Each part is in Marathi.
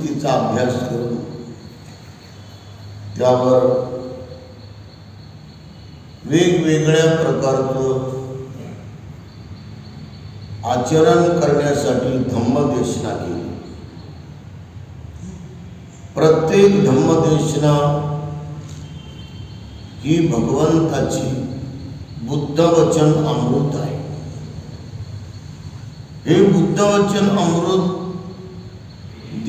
परिस्थितीचा अभ्यास करून त्यावर वेगवेगळ्या प्रकारचं आचरण करण्यासाठी धम्मदेशना केली. प्रत्येक धम्मदेशना ही भगवंताची बुद्धवचन अमृत आहे. हे बुद्धवचन अमृत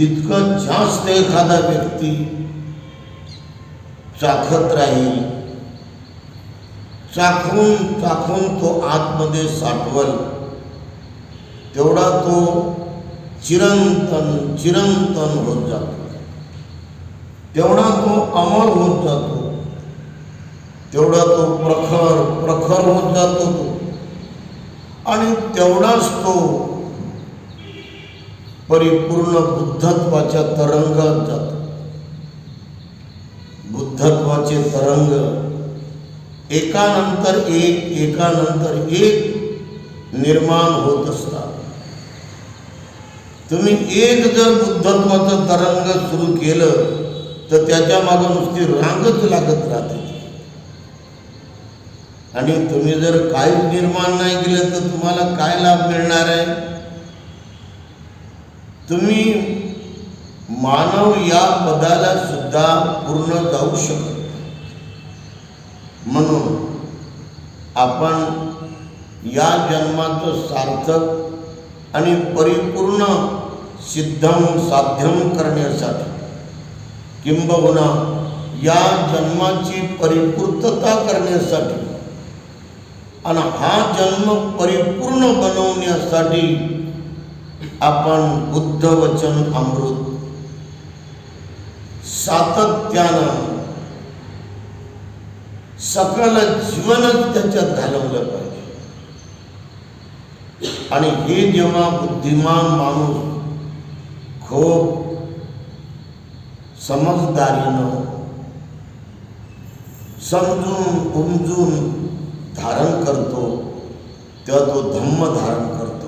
जितकं जास्त एखादा व्यक्ती चाखत राहील चाखून चाखून तो आतमध्ये साठवल तेवढा तो चिरंतन चिरंतन होत जातो. तेवढा तो अमर होत जातो. तेवढा तो प्रखर प्रखर होत जातो तो. आणि तेवढाच तो परिपूर्ण बुद्धत्वाच्या तरंगात जातो. बुद्धत्वाचे तरंग एकानंतर एक एकानंतर एक निर्माण होत असतात. तुम्ही एक जर बुद्धत्वाचं तरंग सुरू केलं तर त्याच्या मागं नुसती रांगच लागत राहते. आणि तुम्ही जर काहीच निर्माण नाही केलं तर तुम्हाला काय लाभ मिळणार आहे? तुम्ही मानव या पदाला सुद्धा पूर्ण जाऊ शकत म्हणून आपण या जन्माचं सार्थक आणि परिपूर्ण सिद्धम साध्यम करण्यासाठी किंबहुना या जन्माची परिपूर्तता करण्यासाठी आणि हा जन्म परिपूर्ण बनवण्यासाठी आपण बुद्ध वचन अमृत. सातत्यानं सकल जीवनच त्याच्यात घालवलं पाहिजे. आणि हे जेव्हा बुद्धिमान माणूस खूप समजदारीनं समजून उमजून धारण करतो तेव्हा तो धम्म धारण करतो.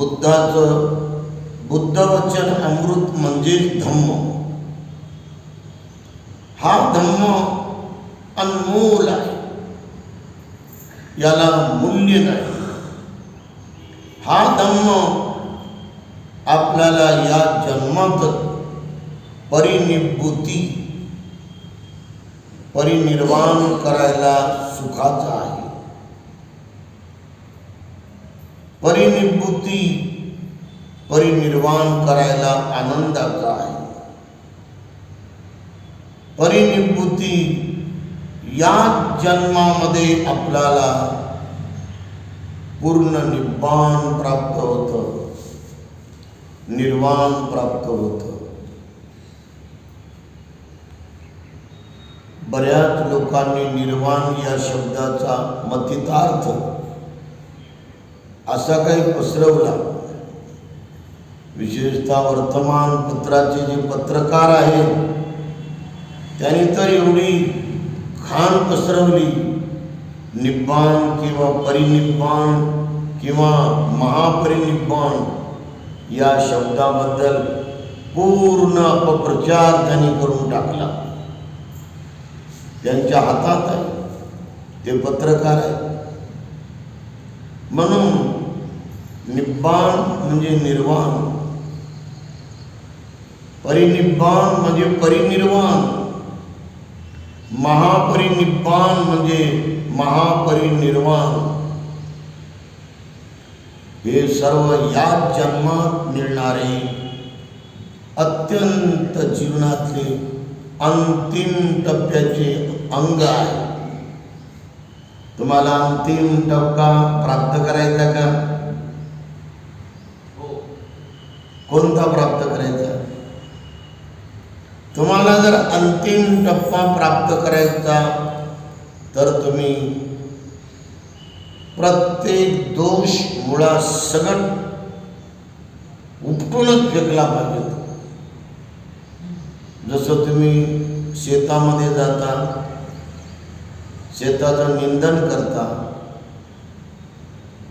बुद्धाचं बुद्धवचन अमृत म्हणजे धम्म. हा धम्म अनमोल आहे. याला मूल्य नाही. हा धम्म आपल्याला या जन्मात परिनिभूती परिनिर्वाण करायला सुखाचा आहे. परिनिभूती परिनिर्वाण करायला आनंदाचा आहे. परिनिभूती या जन्मामध्ये आपल्याला पूर्ण निब्बाण प्राप्त होतं. निर्वाण प्राप्त होतं. बऱ्याच लोकांनी निर्वाण या शब्दाचा मतितार्थ असा काही पसरवला. विशेषतः वर्तमानपत्राचे जे पत्रकार आहेत त्यांनी तर एवढी खाण पसरवली. निब्बाण किंवा परिनिब्बाण किंवा महापरिनिब्बाण या शब्दाबद्दल पूर्ण अपप्रचार त्यांनी करून टाकला. त्यांच्या हातात आहे. ते पत्रकार आहे म्हणून निब्बाण निर्वाण. परिनिब्बाण परिनिर्वाण. महापरिनिब्बाण महापरिनिर्वाण. हे सर्व या जन्मात मिळणारे अत्यंत जीवनातले अंतिम टप्प्याचे अंग आहे. तुम्हाला अंतिम टप्पा प्राप्त करायचा का? कोणता प्राप्त करायचा? तुम्हाला जर अंतिम टप्पा प्राप्त करायचा तर तुम्ही प्रत्येक दोष मुळा सगळ उपटूनच फेकला पाहिजे. जसं तुम्ही शेतामध्ये जाता शेताचं निंदन करता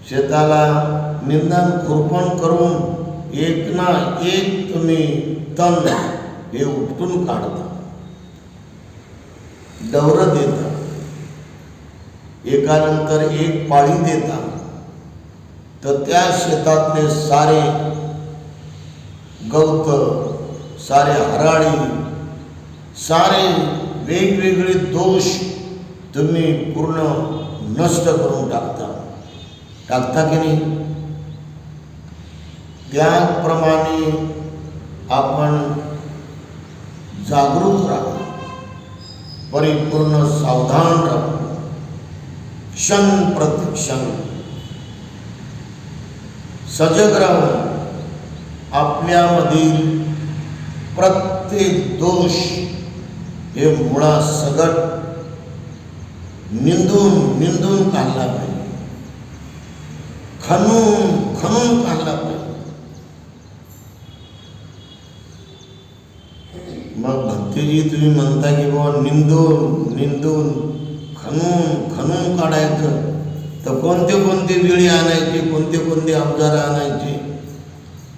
शेताला निंदन खुरपण करून एक ना एक तुम्ही तण हे उपटून काढता. डवर देता. एकानंतर एक पाळी देता. तर त्या शेतातले सारे गवत सारे हराळी सारे वेगवेगळे दोष तुम्ही पूर्ण नष्ट करून टाकता. टाकता की नाही? त्याप्रमाणे आपण जागरूक राहा, परिपूर्ण सावधान राहा. क्षण प्रतिक्षण सजग राहून आपल्यामधील प्रत्येक दोष हे मुळा सगट निंदून निंदून खणून खणून काढला पाहिजे. मग तुम्ही म्हणता की बाबा निंदून निंदून खणून खणून काढायचं. तर कोणते कोणते विळी आणायचे कोणते कोणते अवजार आणायचे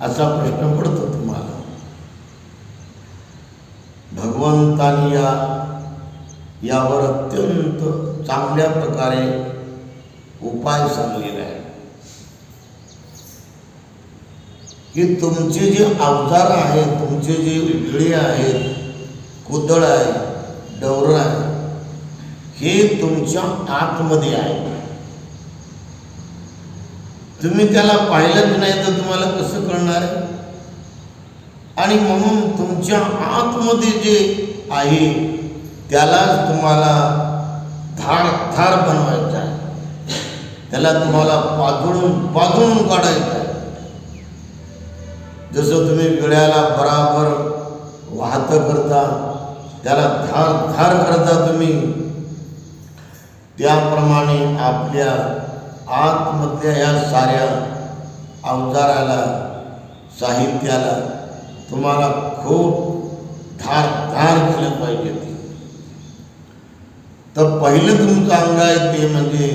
असा प्रश्न पडतो तुम्हाला. भगवंतानी या यावर अत्यंत चांगल्या प्रकारे उपाय सांगलेला आहे. की तुमचे जे अवजार आहेत तुमचे जे विळे आहेत उदळ आहे डवर आहे. हे तुमच्या आतमध्ये आहे. तुम्ही त्याला पाहिलंच नाही तर तुम्हाला कसं कळणार आहे? आणि म्हणून तुमच्या आतमध्ये जे आहे त्यालाच तुम्हाला धार धार बनवायचं आहे. त्याला तुम्हाला पाजळून पाजळून काढायचं आहे. जसं तुम्ही विड्याला बराबर वाहतं करता त्याला धार धार करता तुम्ही. त्याप्रमाणे आपल्या आतमधल्या या साऱ्या अवजाराला साहित्याला तुम्हाला खूप धार धार केलं पाहिजे. तर पहिलं तुमचं अंग आहे ते म्हणजे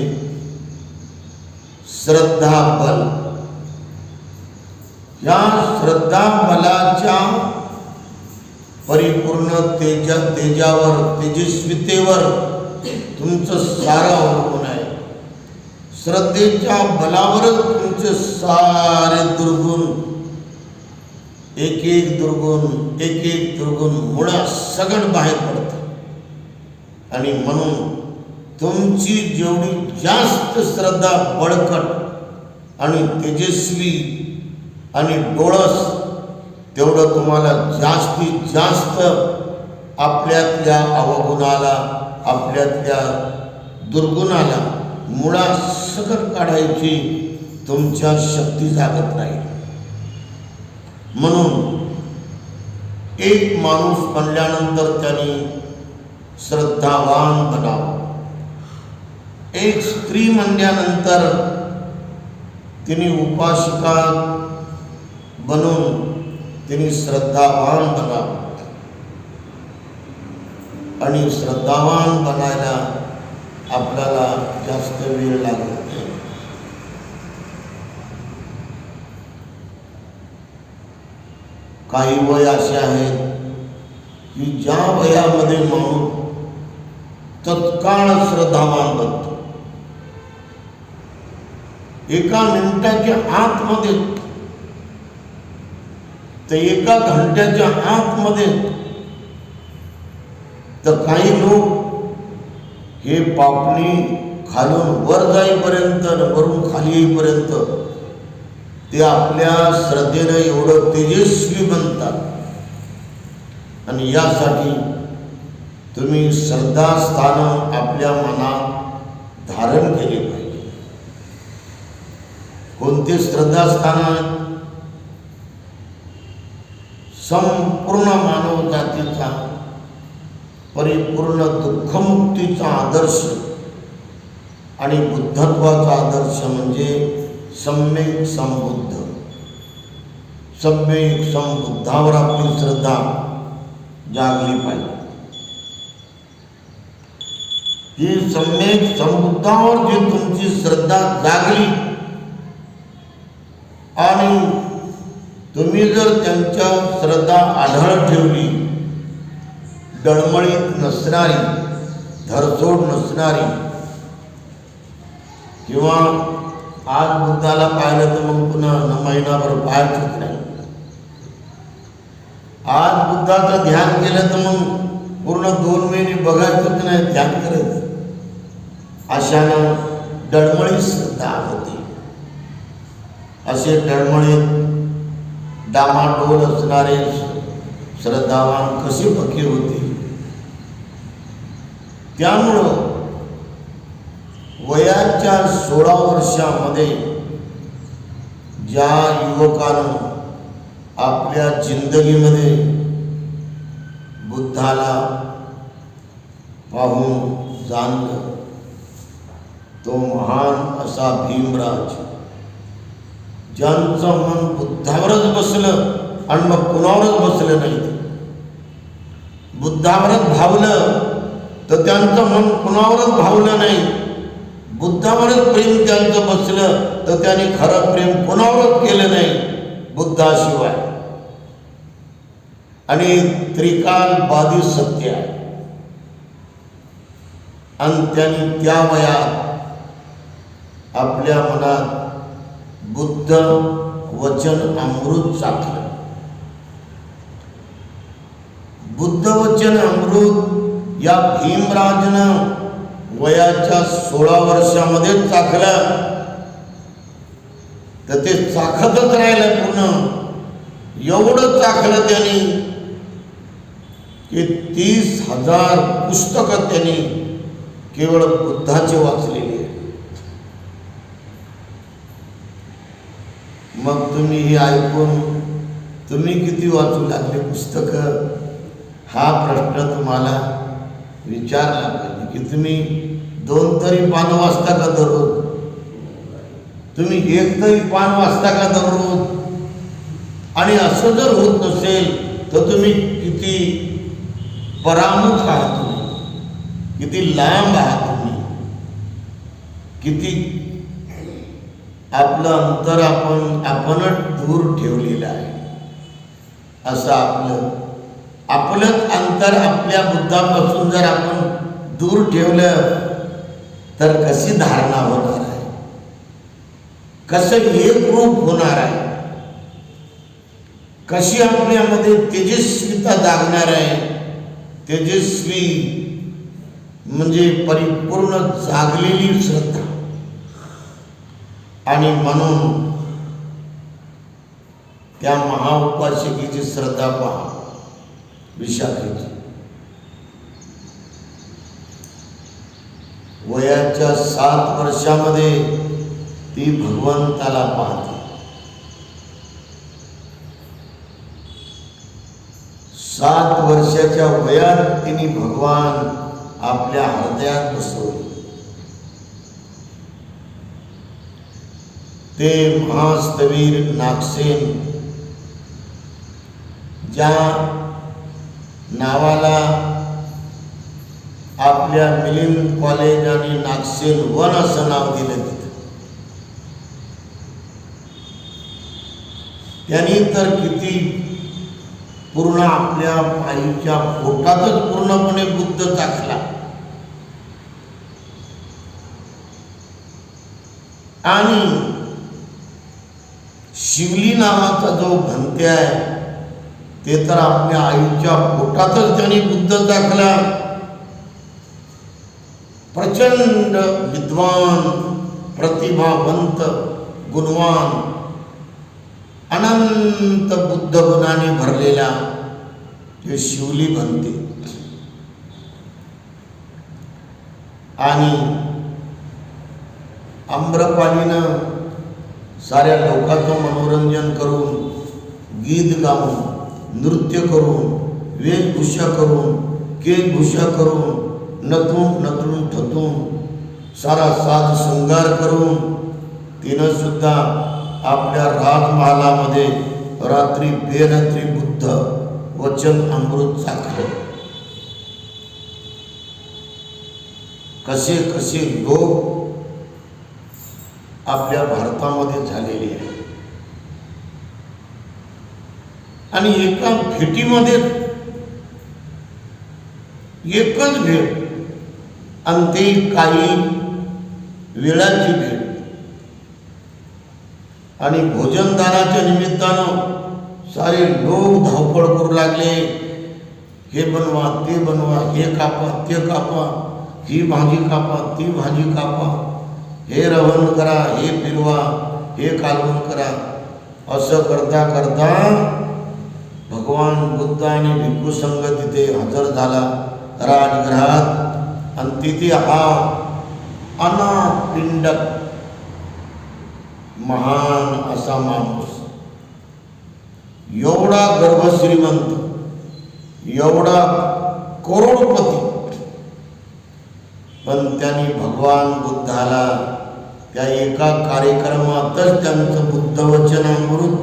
श्रद्धा बल या श्रद्धा बलाच्या परिपूर्ण तेजा तेजावर तेजस्वितेवर तुमचं सारं अवलंबून आहे. श्रद्धेच्या बलावरच तुमचे सारे दुर्गुण एक एक दुर्गुण एक एक दुर्गुण मुळा सगळ बाहेर पडतं. आणि म्हणून तुमची जेवढी जास्त श्रद्धा बळकट आणि तेजस्वी आणि डोळस तेवढं तुम्हाला जास्तीत जास्त आपल्यातल्या अवगुणाला आपल्यातल्या दुर्गुणाला मुळा सकट काढायची तुमच्या शक्ती जागत नाही. म्हणून एक माणूस बनल्यानंतर त्यांनी श्रद्धावान बनावं. एक स्त्री म्हणल्यानंतर तिने उपासिका बनून त्यांनी श्रद्धावान बनावं. आणि श्रद्धावान बनायला आपल्याला जास्त वेळ लागत नाही काही वय असे आहेत की ज्या वयामध्ये माणूस तत्काळ श्रद्धावान बनतो. एका मिनिटाच्या आतमध्ये तर एका घंट्याच्या आतमध्ये. तर काही लोक हे पापणी खालून वर जाईपर्यंत वरून खाली येईपर्यंत ते आपल्या श्रद्धेनं एवढं तेजस्वी बनतात. आणि यासाठी तुम्ही श्रद्धास्थानं आपल्या मनात धारण केले पाहिजे. कोणते श्रद्धास्थान संपूर्ण मानव जातीचा परिपूर्ण दुःखमुक्तीचा आदर्श आणि बुद्धत्वाचा आदर्श म्हणजे सम्यक संबुद्ध. सम्यक संबुद्धावर आपली श्रद्धा जागली पाहिजे. ही सम्यक संबुद्धावर जी तुमची श्रद्धा जागली आणि तुम्ही जर त्यांच्या श्रद्धा आढळ ठेवली. डळमळीत नसणारी धरसोड नसणारी. किंवा आज बुद्धाला पाहिलं तर मग पुन्हा न महिनाभर पाहायचंच नाही आज बुद्धाचं ध्यान केलं तर मग पूर्ण दोन महिने बघायचंच नाही ध्यान करायचं अशानं डळमळीत श्रद्धा होती. असे डळमळीत डामाडोल असणारे श्रद्धावान कसे फकीर होते? त्यामुळं वयाच्या सोळा वर्षामध्ये ज्या युवकानं आपल्या जिंदगीमध्ये बुद्धाला पाहून जाणलं तो महान असा भीमराज ज्यांचं मन बुद्धावरच बसलं आणि मग कुणावरच बसलं नाही बुद्धावरच भावलं तर त्यांचं मन कुणावरच भावलं नाही. बुद्धावरच प्रेम त्यांचं बसलं तर त्यांनी खरं प्रेम कुणावरच केलं नाही बुद्धाशिवाय. आणि त्रिकाल बाधित सत्य आहे. आणि त्यांनी त्या वयात आपल्या मनात बुद्ध वचन अमृत चाकलं बुद्ध वचन अमृत या भीमराजनं वयाच्या सोळा वर्षामध्ये चाखलं. तर ते चाखतच राहिलं पूर्ण. एवढं चाखलं त्यांनी की तीस हजार पुस्तकं त्यांनी केवळ बुद्धाचे वाचलेली आहे मग तुम्ही हे ऐकून तुम्ही किती वाचू लागले पुस्तकं? हा प्रश्न तुम्हाला विचारला पाहिजे की तुम्ही दोन तरी पान वाचता का दररोज? तुम्ही एक तरी पान वाचता का दररोज? आणि असं जर होत नसेल तर तुम्ही किती परामुख आहात तुम्ही? किती लांब आहात तुम्ही? किती आपलं अंतर आपण आपणच दूर ठेवलेलं आहे? असं आपलं आपलंच अंतर आपल्या बुद्धापासून जर आपण दूर ठेवलं तर कशी धारणा होणार आहे? कसं एक रूप होणार आहे? कशी आपल्यामध्ये तेजस्वीता जागणार आहे? तेजस्वी म्हणजे परिपूर्ण जागलेली श्रद्धा. आणि म्हणून त्या महाउपासिकेची श्रद्धा पहा. विशाखेची वयाच्या सात वर्षामध्ये ती भगवंताला पाहते. सात वर्षाच्या वयात तिने भगवान आपल्या हृदयात बसवले. ते महास्तवीर नागसेन ज्या नावाला आपल्या मिलिंद कॉलेज आणि नागसेन वन असं नाव दिलं तिथं त्यांनी तर किती पूर्ण आपल्या आईच्या पोटातच पूर्णपणे बुद्ध टाकला. आणि शिवली नावाचा जो भंते आहे ते तर आपल्या आईच्या पोटातच त्यांनी बुद्ध दाखला. प्रचंड विद्वान प्रतिभावंत गुणवान अनंत बुद्ध गुणाने भरलेला ते शिवली बनते. आणि आम्रपालीनं साऱ्या लोकांचं मनोरंजन करून गीत गाऊन नृत्य करून वेशभूषा करून केशभूषा करून नतून नतून थतून सारा साज शृंगार करून तिनं सुद्धा आपल्या राजमहालामध्ये रात्री बेरात्री बुद्ध वचन अमृत चाखलं कसे कसे लोक आपल्या भारतामध्ये झालेले आहेत. आणि एका भेटीमध्ये एकच भेट आणि ते काही वेळाची भेट. आणि भोजनदानाच्या निमित्तानं सारे लोक धावपळ करू लागले. हे बनवा ते बनवा हे कापा ते कापा ही भाजी कापा ती भाजी कापा. हे रवण करा हे फिरवा हे कालवण करा. असं करता करता भगवान बुद्ध आणि भिक्खू संघ तिथे हजर झाला. राजगृहात आणि तिथे हा अनापिंडक महान असा माणूस. एवढा गर्भश्रीमंत एवढा करोडपती. पण त्यांनी भगवान बुद्धाला त्या एका कार्यक्रमातच त्यांचं बुद्धवचनामृत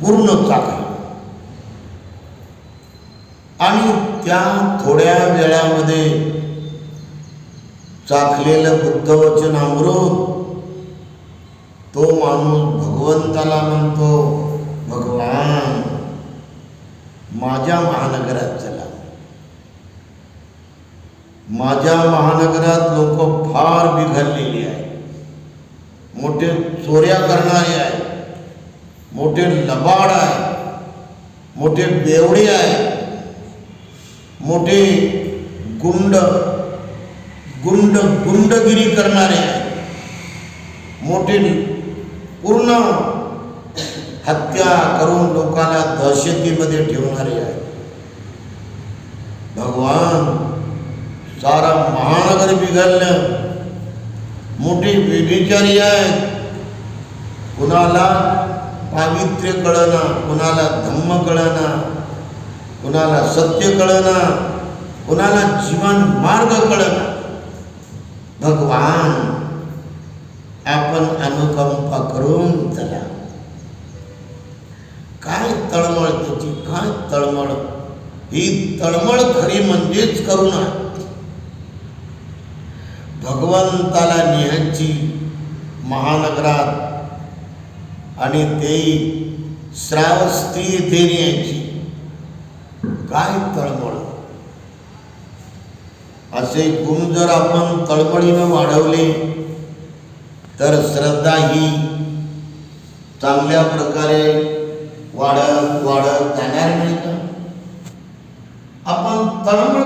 पूर्ण चाकलं. आणि त्या थोड्या वेळामध्ये चाखलेलं बुद्धवचन अमृत तो माणूस भगवंताला म्हणतो, भगवान, माझ्या महानगरात चला. माझ्या महानगरात लोक फार बिघडलेली आहेत. मोठे चोऱ्या करणारे आहेत. मोठे लबाड आहे मोठे बेवडे आहेत. मोठे गुंड गुंड, गुंडगिरी आहेत मोठे पूर्ण हत्या करून लोकांना दहशतीमध्ये ठेवणारे भगवान सारा महानगर बिघडलं. मोठे व्यभिचारी आहेत. कुणाला पावित्र्य कळना, कुणाला धम्म कळना कुणाला सत्य कळना कुणाला जीवन मार्ग कळना. भगवान आपण अनुकंपा करून चला. काय तळमळ त्याची काय तळमळ? ही तळमळ खरी म्हणजेच करुणा. भगवंताला निहायची महानगरात आणि ते श्रावस्ती येथे न्यायची काय तळमळ? असे गुण जर आपण तळमळीनं वाढवले तर श्रद्धा ही चांगल्या प्रकारे वाढत वाढत जाणार नाही का? आपण तळमळ